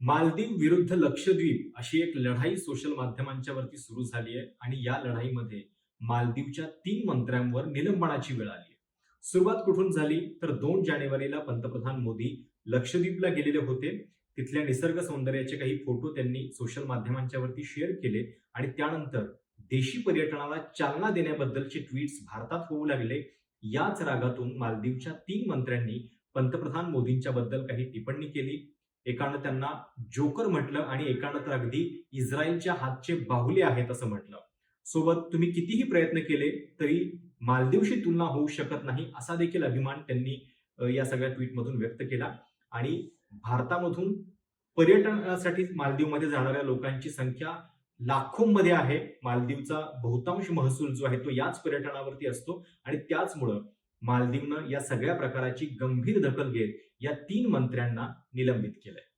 मालदीव विरुद्ध लक्षद्वीप अशी एक लढाई सोशल माध्यमांच्या वरती सुरू झाली आहे आणि या लढाईमध्ये मालदीवच्या तीन मंत्र्यांवर निलंबनाची वेळ आली आहे. सुरुवात कुठून झाली? तर दोन जानेवारीला पंतप्रधान मोदी लक्षद्वीपला गेलेले होते. तिथल्या निसर्ग सौंदर्याचे काही फोटो त्यांनी सोशल माध्यमांच्या वरती शेअर केले आणि त्यानंतर देशी पर्यटनाला चालना देण्याबद्दलचे ट्विट्स भारतात होऊ लागले. याच रागातून मालदीवच्या तीन मंत्र्यांनी पंतप्रधान मोदींच्या बद्दल काही टिप्पणी केली. एकानं त्यांना जोकर म्हटलं आणि एकानं तर अगदी इस्रायलच्या हातचे बाहुले आहेत असं म्हटलं. सोबत तुम्ही कितीही प्रयत्न केले तरी मालदीवशी तुलना होऊ शकत नाही असा देखील अभिमान त्यांनी या सगळ्या ट्विटमधून व्यक्त केला. आणि भारतामधून पर्यटनासाठी मालदीवमध्ये जाणाऱ्या लोकांची संख्या लाखोंमध्ये आहे. मालदीवचा बहुतांश महसूल जो आहे तो याच पर्यटनावरती असतो आणि त्याचमुळं मालदीवनं या सगळ्या प्रकाराची गंभीर दखल घेत या तीन मंत्र्यांना निलंबित केलंय.